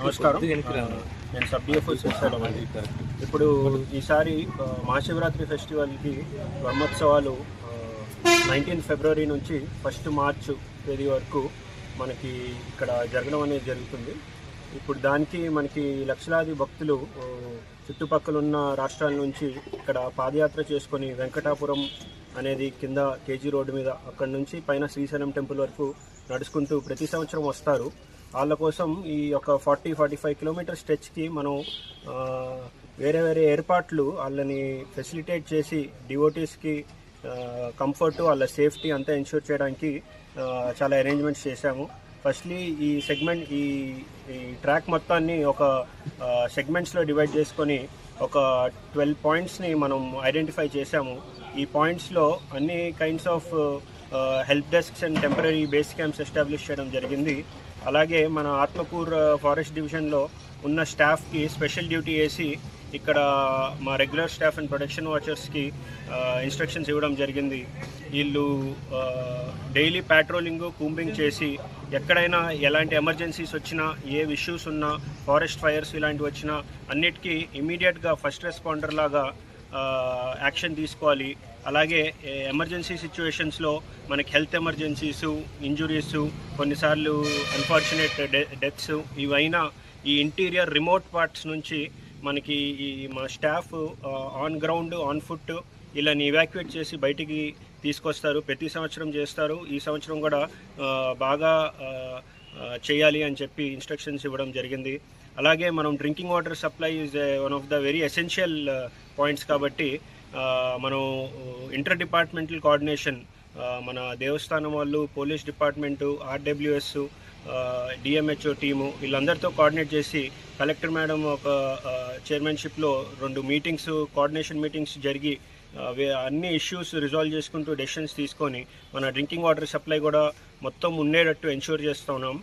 నమస్కారం. నేను sub DFO Srisailam ఇప్పుడు ఈసారి మహాశివరాత్రి ఫెస్టివల్కి బ్రహ్మోత్సవాలు నైన్టీన్ ఫిబ్రవరి నుంచి ఫస్ట్ మార్చ్ తేదీ వరకు మనకి ఇక్కడ జరగడం అనేది జరుగుతుంది. ఇప్పుడు దానికి మనకి లక్షలాది భక్తులు చుట్టుపక్కల ఉన్న రాష్ట్రాల నుంచి ఇక్కడ పాదయాత్ర చేసుకొని వెంకటాపురం అనేది కింద కేజీ రోడ్డు మీద అక్కడ నుంచి పైన శ్రీశైలం టెంపుల్ వరకు నడుచుకుంటూ ప్రతి సంవత్సరం వస్తారు. వాళ్ళ కోసం ఈ యొక్క ఫార్టీ ఫార్టీ ఫైవ్ కిలోమీటర్ స్ట్రెచ్కి మనం వేరే వేరే ఏర్పాట్లు వాళ్ళని ఫెసిలిటేట్ చేసి డివోటీస్కి కంఫర్ట్ వాళ్ళ సేఫ్టీ అంతా ఇన్ష్యూర్ చేయడానికి చాలా అరేంజ్మెంట్స్ చేశాము. ఫస్ట్లీ ఈ సెగ్మెంట్ ఈ ఈ ట్రాక్ మొత్తాన్ని ఒక సెగ్మెంట్స్లో డివైడ్ చేసుకొని ఒక ట్వెల్వ్ పాయింట్స్ని మనం ఐడెంటిఫై చేశాము. ఈ పాయింట్స్లో అన్ని kinds of help desks and temporary base camps establish చేయడం జరిగింది. అలాగే మన ఆత్మకూర్ ఫారెస్ట్ డివిజన్లో ఉన్న స్టాఫ్కి స్పెషల్ డ్యూటీ వేసి ఇక్కడ మా రెగ్యులర్ స్టాఫ్ అండ్ ప్రొటెక్షన్ వాచర్స్కి ఇన్స్ట్రక్షన్స్ ఇవ్వడం జరిగింది. వీళ్ళు డైలీ ప్యాట్రోలింగ్ కూంబింగ్ చేసి ఎక్కడైనా ఎలాంటి ఎమర్జెన్సీస్ వచ్చినా ఏ ఇష్యూస్ ఉన్నా ఫారెస్ట్ ఫైర్స్ ఇలాంటివి వచ్చినా అన్నిటికీ ఇమీడియట్గా ఫస్ట్ రెస్పాండర్ లాగా యాక్షన్ తీసుకోవాలి. అలాగే ఎమర్జెన్సీ సిచ్యువేషన్స్లో మనకి హెల్త్ ఎమర్జెన్సీస్ ఇంజురీస్ కొన్నిసార్లు అన్ఫార్చునేట్ డెత్స్ ఇవైనా ఈ ఇంటీరియర్ రిమోట్ పార్ట్స్ నుంచి మనకి ఈ మా staff on ground on foot ఇలాని evacuate చేసి బయటికి తీసుకొస్తారు. ప్రతి సంవత్సరం చేస్తారు. ఈ సంవత్సరం కూడా బాగా చేయాలి అని చెప్పి ఇన్స్ట్రక్షన్స్ ఇవ్వడం జరిగింది. అలాగే మనం drinking water supply is one of the very essential points కాబట్టి మనం ఇంటర్ డిపార్ట్మెంటల్ కోఆర్డినేషన్ మన దేవస్థానం వాళ్ళు police department RWS DMHO team వీళ్ళందరితో కోఆర్డినేట్ చేసి కలెక్టర్ మేడం ఒక చైర్మన్షిప్లో రెండు మీటింగ్స్ కోఆర్డినేషన్ మీటింగ్స్ జరిగి అన్ని ఇష్యూస్ రిజాల్వ్ చేసుకుంటూ డెసిషన్స్ తీసుకొని మన డ్రింకింగ్ వాటర్ సప్లై కూడా మొత్తం ఉండేటట్టు ఎన్ష్యూర్ చేస్తున్నాం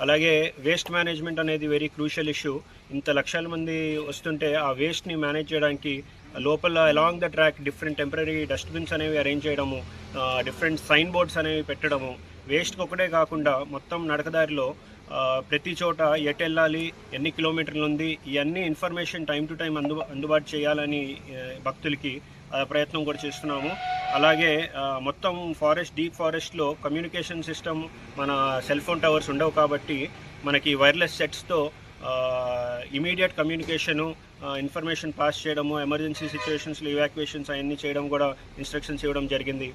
అలాగే వేస్ట్ మేనేజ్మెంట్ అనేది వెరీ క్రూషియల్ ఇష్యూ ఇంత లక్షల మంది వస్తుంటే ఆ వేస్ట్ని మేనేజ్ చేయడానికి లోపల along the track different temporary dustbins అనేవి అరేంజ్ చేయడము డిఫరెంట్ సైన్ బోర్డ్స్ అనేవి పెట్టడము వేస్ట్కి ఒకటే కాకుండా మొత్తం నడకదారిలో ప్రతి చోట ఎటు వెళ్ళాలి ఎన్ని కిలోమీటర్లు ఉంది ఇవన్నీ ఇన్ఫర్మేషన్ టైం టు టైం అందు అందుబాటు చేయాలని భక్తులకి ప్రయత్నం కూడా చేస్తున్నాము. అలాగే మొత్తం ఫారెస్ట్ డీప్ ఫారెస్ట్లో కమ్యూనికేషన్ సిస్టమ్ మన సెల్ ఫోన్ టవర్స్ ఉండవు కాబట్టి మనకి వైర్లెస్ సెట్స్తో ఇమీడియట్ కమ్యూనికేషను ఇన్ఫర్మేషన్ పాస్ చేయడము ఎమర్జెన్సీ సిచ్యువేషన్స్లో ఇవాక్యుయేషన్స్ అవన్నీ చేయడం కూడా ఇన్స్ట్రక్షన్స్ ఇవ్వడం జరిగింది.